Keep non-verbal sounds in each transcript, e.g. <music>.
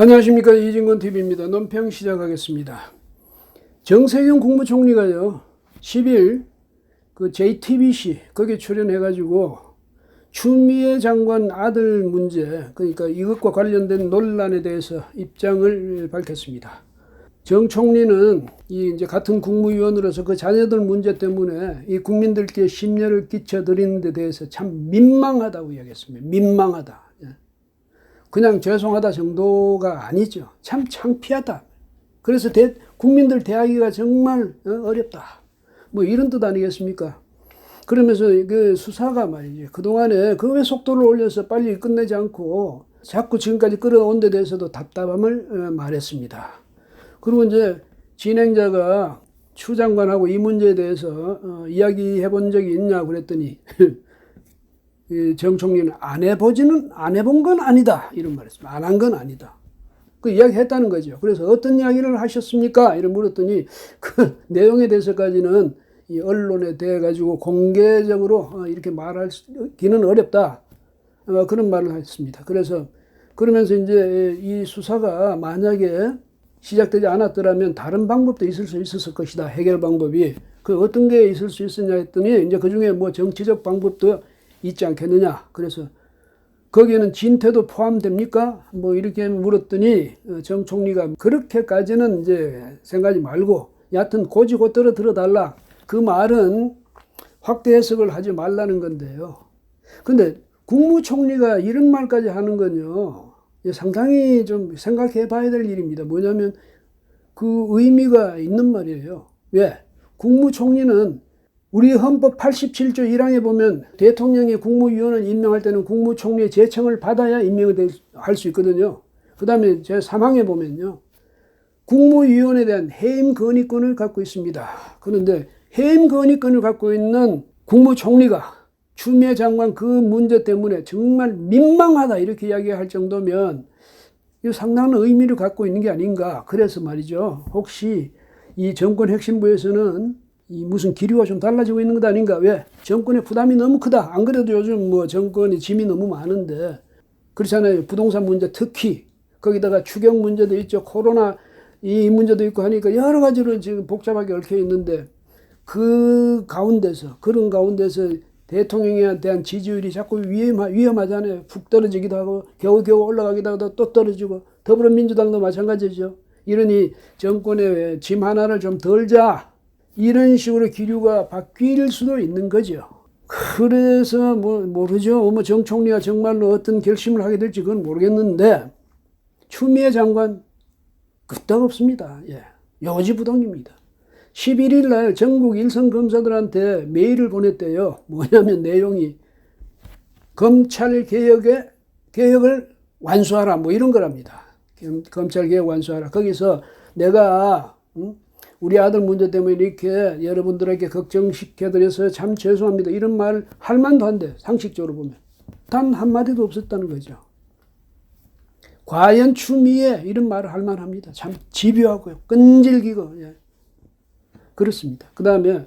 안녕하십니까 이진건 TV입니다. 논평 시작하겠습니다. 정세균 국무총리가요 10일 그 JTBC 거기에 출연해가지고 추미애 장관 아들 문제 그러니까 이것과 관련된 논란에 대해서 입장을 밝혔습니다. 정 총리는 이 이제 같은 국무위원으로서 그 자녀들 문제 때문에 이 국민들께 심려를 끼쳐 드리는 데 대해서 참 민망하다고 이야기했습니다. 민망하다. 예. 그냥 죄송하다 정도가 아니죠. 참 창피하다. 그래서 대, 국민들 대하기가 정말 어, 어렵다. 뭐 이런 뜻 아니겠습니까? 그러면서 그 수사가 말이지. 그동안에 그 왜 속도를 올려서 빨리 끝내지 않고 자꾸 지금까지 끌어온 데 대해서도 답답함을 어, 말했습니다. 그리고 이제 진행자가 추 장관하고 이 문제에 대해서 어, 이야기해 본 적이 있냐 그랬더니 <laughs> 정 총리는 안 해보지는 안 해본 건 아니다 이런 말했습니다. 안 한 건 아니다. 그 이야기 했다는 거죠. 그래서 어떤 이야기를 하셨습니까? 이런 물었더니 그 <laughs> 내용에 대해서까지는 이 언론에 대해 가지고 공개적으로 어, 이렇게 말하기는 어렵다. 어, 그런 말을 했습니다. 그래서 그러면서 이제 이 수사가 만약에 시작되지 않았더라면 다른 방법도 있을 수 있었을 것이다. 해결 방법이. 그 어떤 게 있을 수 있었냐 했더니 이제 그 중에 뭐 정치적 방법도 있지 않겠느냐. 그래서 거기에는 진퇴도 포함됩니까? 뭐 이렇게 물었더니 어, 정 총리가 그렇게까지는 이제 생각하지 말고 여하튼 고지고 떨어 들어달라. 그 말은 확대 해석을 하지 말라는 건데요. 근데 국무총리가 이런 말까지 하는 건요. 상당히 좀 생각해 봐야 될 일입니다. 뭐냐면 그 의미가 있는 말이에요. 왜? 국무총리는 우리 헌법 87조 1항에 보면 대통령이 국무위원을 임명할 때는 국무총리의 제청을 받아야 임명을 할 수 있거든요. 그 다음에 제 3항에 보면요. 국무위원에 대한 해임 건의권을 갖고 있습니다. 그런데 해임 건의권을 갖고 있는 국무총리가 추미애 장관 그 문제 때문에 정말 민망하다 이렇게 이야기할 정도면 이 상당한 의미를 갖고 있는 게 아닌가. 그래서 말이죠. 혹시 이 정권 핵심부에서는 이 무슨 기류가 좀 달라지고 있는 것 아닌가? 왜? 정권의 부담이 너무 크다. 안 그래도 요즘 뭐 정권의 짐이 너무 많은데 그렇잖아요. 부동산 문제 특히 거기다가 추경 문제도 있죠. 코로나 이 문제도 있고 하니까 여러 가지로 지금 복잡하게 얽혀 있는데 그 가운데서 그런 가운데서 대통령에 대한 지지율이 자꾸 위험하, 위험하잖아요. 푹 떨어지기도 하고 겨우겨우 올라가기도 하고 또 떨어지고 더불어민주당도 마찬가지죠. 이러니 정권의 짐 하나를 좀 덜자 이런 식으로 기류가 바뀔 수도 있는 거죠. 그래서 뭐 모르죠. 뭐 정 총리가 정말로 어떤 결심을 하게 될지 그건 모르겠는데 추미애 장관 끄떡 없습니다. 예. 요지부동입니다. 11일 날 전국 일선 검사들한테 메일을 보냈대요. 뭐냐면 내용이 검찰 개혁의 개혁을 완수하라 뭐 이런 거랍니다. 검 찰 개혁 완수하라. 거기서 내가 응? 우리 아들 문제 때문에 이렇게 여러분들에게 걱정시켜드려서 참 죄송합니다. 이런 말 할 만도 한데 상식적으로 보면 단 한마디도 없었다는 거죠. 과연 추미애 이런 말을 할 만합니다. 참 집요하고요. 끈질기고 예. 그렇습니다. 그 다음에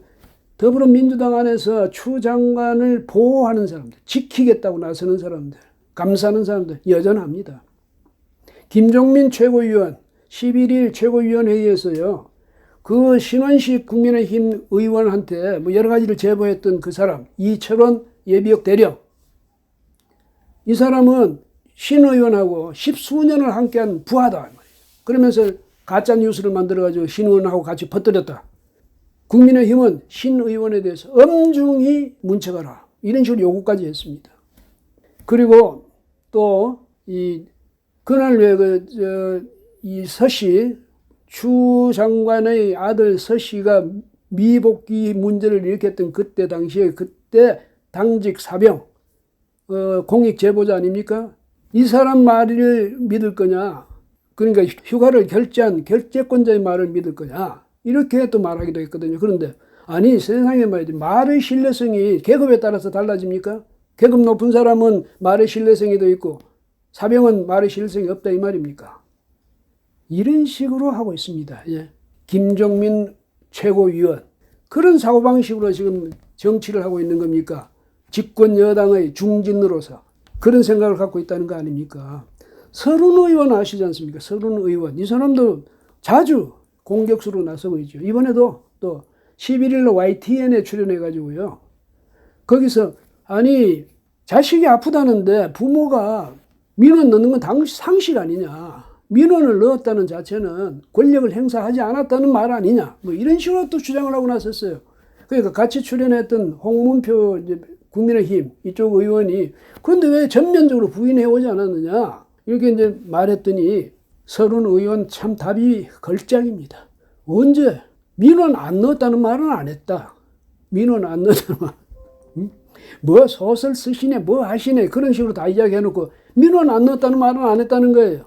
더불어민주당 안에서 추 장관을 보호하는 사람들, 지키겠다고 나서는 사람들, 감사하는 사람들 여전합니다. 김종민 최고위원 11일 최고위원회의에서요. 그 신원식 국민의힘 의원한테 뭐 여러 가지를 제보했던 그 사람 이철원 예비역 대령 이 사람은 신 의원하고 십수년을 함께한 부하다 그러면서 가짜 뉴스를 만들어 가지고 신 의원하고 같이 퍼뜨렸다. 국민의힘은 신 의원에 대해서 엄중히 문책하라 이런 식으로 요구까지 했습니다. 그리고 또 이 그날 왜그이 서씨 추 장관의 아들 서씨가 미복귀 문제를 일으켰던 그때 당시에 그때 당직 사병 어, 공익 제보자 아닙니까? 이 사람 말을 믿을 거냐? 그러니까 휴가를 결제한 결제권자의 말을 믿을 거냐? 이렇게 또 말하기도 했거든요. 그런데 아니 세상에 말이지 말의 신뢰성이 계급에 따라서 달라집니까? 계급 높은 사람은 말의 신뢰성이 더 있고 사병은 말의 신뢰성이 없다 이 말입니까? 이런 식으로 하고 있습니다. 예. 김종민 최고위원 그런 사고방식으로 지금 정치를 하고 있는 겁니까? 집권 여당의 중진으로서 그런 생각을 갖고 있다는 거 아닙니까? 서른 의원 아시지 않습니까? 서른 의원. 이 사람도 자주 공격수로 나서고 있죠. 이번에도 또 11일로 YTN에 출연해가지고요. 거기서, 아니, 자식이 아프다는데 부모가 민원 넣는 건 당, 상식 아니냐. 민원을 넣었다는 자체는 권력을 행사하지 않았다는 말 아니냐. 뭐 이런 식으로 또 주장을 하고 나섰어요. 그러니까 같이 출연했던 홍문표 국민의힘 이쪽 의원이 그런데 왜 전면적으로 부인해 오지 않았느냐. 이렇게 이제 말했더니 서른 의원 참 답이 걸작입니다. 언제? 민원 안 넣었다는 말은 안 했다. 민원 안 넣었다는 말. 응? 뭐 소설 쓰시네, 뭐 하시네, 그런 식으로 다 이야기해놓고 민원 안 넣었다는 말은 안 했다는 거예요.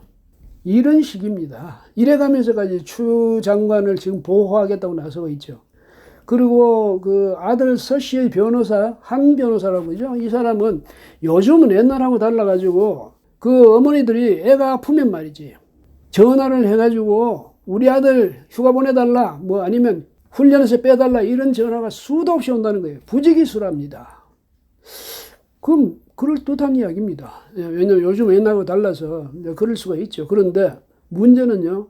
이런 식입니다. 이래가면서까지 추 장관을 지금 보호하겠다고 나서고 있죠. 그리고 그 아들 서 씨의 변호사, 한 변호사라고 그러죠. 이 사람은 요즘은 옛날하고 달라가지고 그 어머니들이 애가 아프면 말이지. 전화를 해가지고 우리 아들 휴가 보내달라, 뭐 아니면 훈련에서 빼달라 이런 전화가 수도 없이 온다는 거예요. 부지기수랍니다. 그럼 그럴 듯한 이야기입니다. 예, 왜냐면 요즘 옛날과 달라서 그럴 수가 있죠. 그런데 문제는요.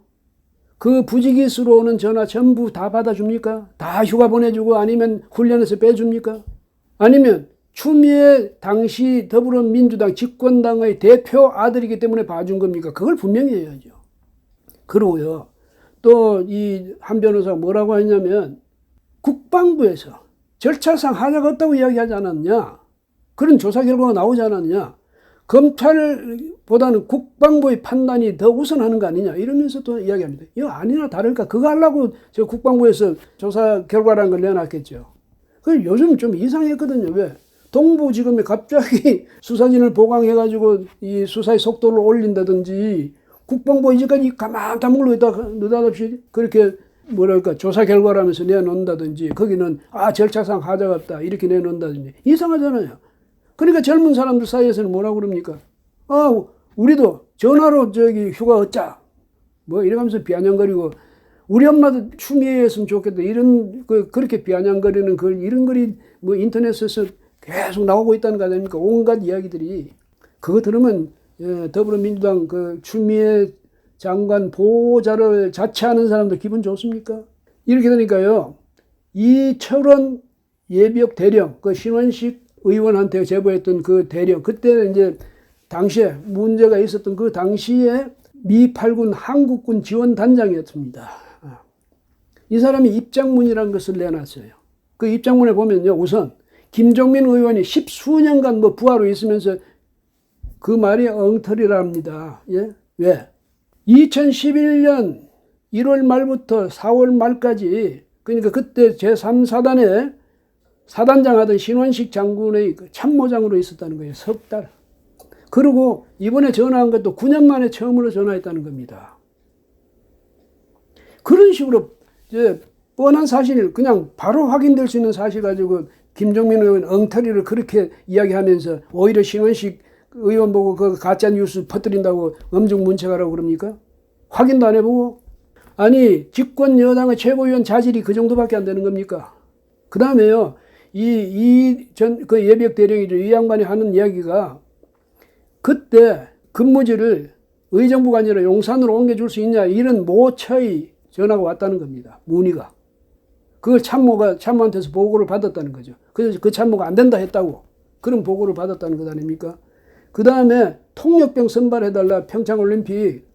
그 부지기수로 오는 전화 전부 다 받아줍니까? 다 휴가 보내주고 아니면 훈련에서 빼줍니까? 아니면 추미애 당시 더불어민주당 집권당의 대표 아들이기 때문에 봐준 겁니까? 그걸 분명히 해야죠. 그러고요. 또 이 한 변호사가 뭐라고 했냐면 국방부에서 절차상 하자가 없다고 이야기하지 않았냐. 그런 조사 결과가 나오지 않았냐. 검찰보다는 국방부의 판단이 더 우선하는 거 아니냐. 이러면서 또 이야기합니다. 이거 아니나 다를까. 그거 하려고 저 국방부에서 조사 결과라는 걸 내놨겠죠. 그 요즘 좀 이상했거든요. 왜? 동부지검이 갑자기 <laughs> 수사진을 보강해가지고 이 수사의 속도를 올린다든지 국방부 이제까지 가만 다물고 있다 느닷없이 그렇게 뭐랄까 조사 결과라면서 내놓는다든지 거기는 아 절차상 하자가 없다 이렇게 내놓는다든지 이상하잖아요. 그러니까 젊은 사람들 사이에서는 뭐라고 그럽니까? 아 우리도 전화로 저기 휴가 얻자 뭐 이러면서 비아냥거리고 우리 엄마도 추미애였으면 좋겠다 이런 그 그렇게 비아냥거리는 그 이런 글이 뭐 인터넷에서 계속 나오고 있다는 거 아닙니까? 온갖 이야기들이 그거 들으면 예, 더불어민주당 그 추미애 장관 보호자를 자처하는 사람들 기분 좋습니까? 이렇게 되니까요. 이철원 예비역 대령, 그 신원식 의원한테 제보했던 그 대령, 그때 이제 당시에 문제가 있었던 그 당시에 미 8군 한국군 지원단장이었습니다. 아. 이 사람이 입장문이라는 것을 내놨어요. 그 입장문에 보면요. 우선 김종민 의원이 십수년간 뭐 부하로 있으면서 그 말이 엉터리랍니다. 예? 왜? 2011년 1월 말부터 4월 말까지 그러니까 그때 제3사단에 사단장 하던 신원식 장군의 그 참모장으로 있었다는 거예요. 석 달. 그리고 이번에 전화한 것도 9년 만에 처음으로 전화했다는 겁니다. 그런 식으로 이제 뻔한 사실, 그냥 바로 확인될 수 있는 사실 가지고 김종민 의원 엉터리를 그렇게 이야기하면서 오히려 신원식 의원 보고 그 가짜 뉴스 퍼뜨린다고 엄중 문책하라고 그럽니까? 확인도 안 해보고 아니 집권 여당의 최고위원 자질이 그 정도밖에 안 되는 겁니까? 그 다음에요 이 이 전 그 예비역 대령이죠. 이 양반이 하는 이야기가 그때 근무지를 의정부가 아니라 용산으로 옮겨줄 수 있냐 이런 모처의 전화가 왔다는 겁니다. 문의가. 그걸 참모가 참모한테서 보고를 받았다는 거죠. 그래서 그 참모가 안 된다 했다고 그런 보고를 받았다는 것 아닙니까? 그 다음에 통역병 선발해달라 평창올림픽.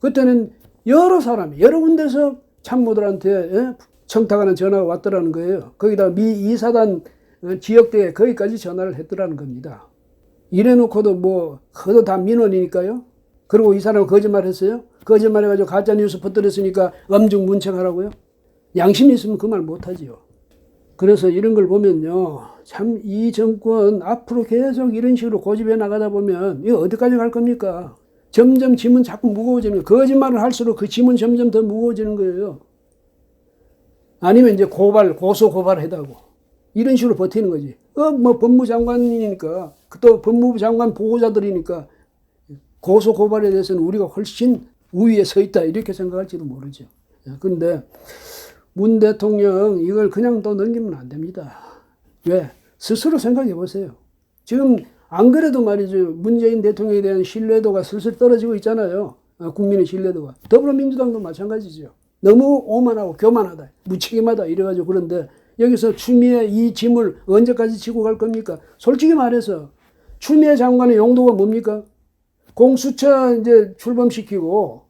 그때는 여러 사람이 여러 군데서 참모들한테 예? 청탁하는 전화가 왔더라는 거예요. 거기다 미 이사단 어, 지역대에 거기까지 전화를 했더라는 겁니다. 이래놓고도 뭐 그것도 다 민원이니까요. 그리고 이 사람은 거짓말했어요. 거짓말해가지고 가짜 뉴스 퍼뜨렸으니까 엄중 문책하라고요. 양심이 있으면 그 말 못하지요. 그래서 이런 걸 보면요. 참 이 정권 앞으로 계속 이런 식으로 고집해 나가다 보면 이거 어디까지 갈 겁니까? 점점 짐은 자꾸 무거워지는 거예요. 거짓말을 할수록 그 짐은 점점 더 무거워지는 거예요. 아니면 이제 고발, 고소 고발 해다고. 이런 식으로 버티는 거지. 어, 뭐 법무장관이니까, 또 법무부 장관 보호자들이니까 고소 고발에 대해서는 우리가 훨씬 우위에 서 있다. 이렇게 생각할지도 모르죠. 근데 문 대통령 이걸 그냥 또 넘기면 안 됩니다. 왜? 스스로 생각해 보세요. 지금 안 그래도 말이죠. 문재인 대통령에 대한 신뢰도가 슬슬 떨어지고 있잖아요. 어, 국민의 신뢰도가. 더불어민주당도 마찬가지죠. 너무 오만하고 교만하다. 무책임하다. 이래가지고 그런데 여기서 추미애 이 짐을 언제까지 지고 갈 겁니까? 솔직히 말해서 추미애 장관의 용도가 뭡니까? 공수처 이제 출범시키고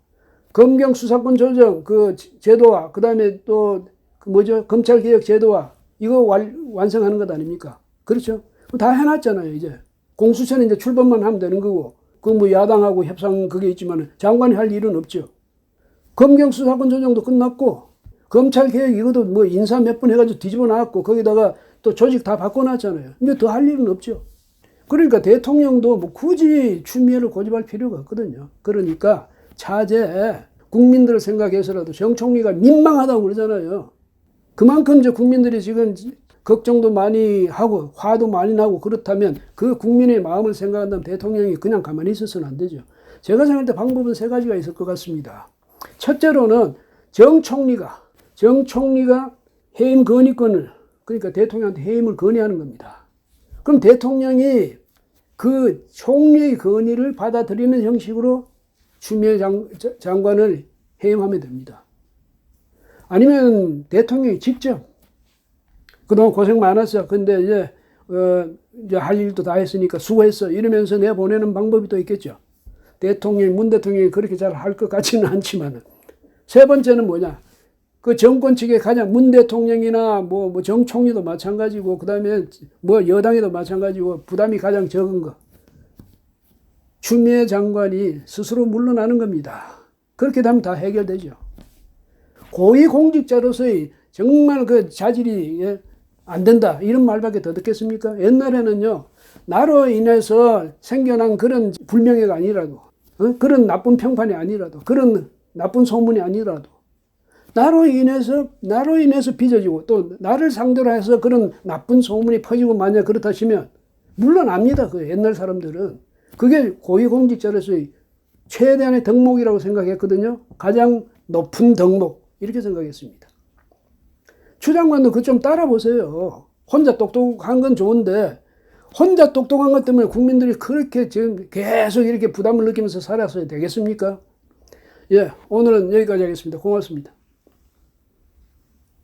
검경 수사권 조정 그 제도와 그다음에 또 그 뭐죠 검찰 개혁 제도와 이거 완, 완성하는 것 아닙니까? 그렇죠? 다 해놨잖아요 이제 공수처는 이제 출범만 하면 되는 거고 그 뭐 야당하고 협상 그게 있지만 장관이 할 일은 없죠. 검경 수사권 조정도 끝났고 검찰 개혁 이것도 뭐 인사 몇 번 해가지고 뒤집어 놨고 거기다가 또 조직 다 바꿔놨잖아요. 이제 더할 일은 없죠. 그러니까 대통령도 뭐 굳이 추미애를 고집할 필요가 없거든요. 그러니까 차제 국민들을 생각해서라도 정 총리가 민망하다고 그러잖아요. 그만큼 이제 국민들이 지금 걱정도 많이 하고 화도 많이 나고 그렇다면 그 국민의 마음을 생각한다면 대통령이 그냥 가만히 있어서는 안 되죠. 제가 생각할 때 방법은 세 가지가 있을 것 같습니다. 첫째로는 정 총리가 정 총리가 해임 건의권을 그러니까 대통령한테 해임을 건의하는 겁니다. 그럼 대통령이 그 총리의 건의를 받아들이는 형식으로 추미애 장, 장관을 해임하면 됩니다. 아니면 대통령이 직접 그동안 고생 많았어. 근데 이제 어, 이제 할 일도 다 했으니까 수고했어. 이러면서 내 보내는 방법이 또 있겠죠. 대통령, 문 대통령이 그렇게 잘 할 것 같지는 않지만은 세 번째는 뭐냐? 그 정권 측에 가장 문 대통령이나 뭐, 뭐 정총리도 마찬가지고 그 다음에 뭐 여당에도 마찬가지고 부담이 가장 적은 거. 추미애 장관이 스스로 물러나는 겁니다. 그렇게 되면 다 해결되죠. 고위공직자로서의 정말 그 자질이 예, 안 된다. 이런 말밖에 더 듣겠습니까? 옛날에는요 나로 인해서 생겨난 그런 불명예가 아니라도 어? 그런 나쁜 평판이 아니라도 그런 나쁜 소문이 아니라도 나로 인해서 나로 인해서 빚어지고 또 나를 상대로 해서 그런 나쁜 소문이 퍼지고 만약 그렇다 치면 물론 압니다 그 옛날 사람들은. 그게 고위공직자로서의 최대한의 덕목이라고 생각했거든요. 가장 높은 덕목. 이렇게 생각했습니다 추 장관도 그 좀 따라보세요 혼자 똑똑한 건 좋은데 혼자 똑똑한 것 때문에 국민들이 그렇게 지금 계속 이렇게 부담을 느끼면서 살았어야 되겠습니까? 예, 오늘은 여기까지 하겠습니다. 고맙습니다.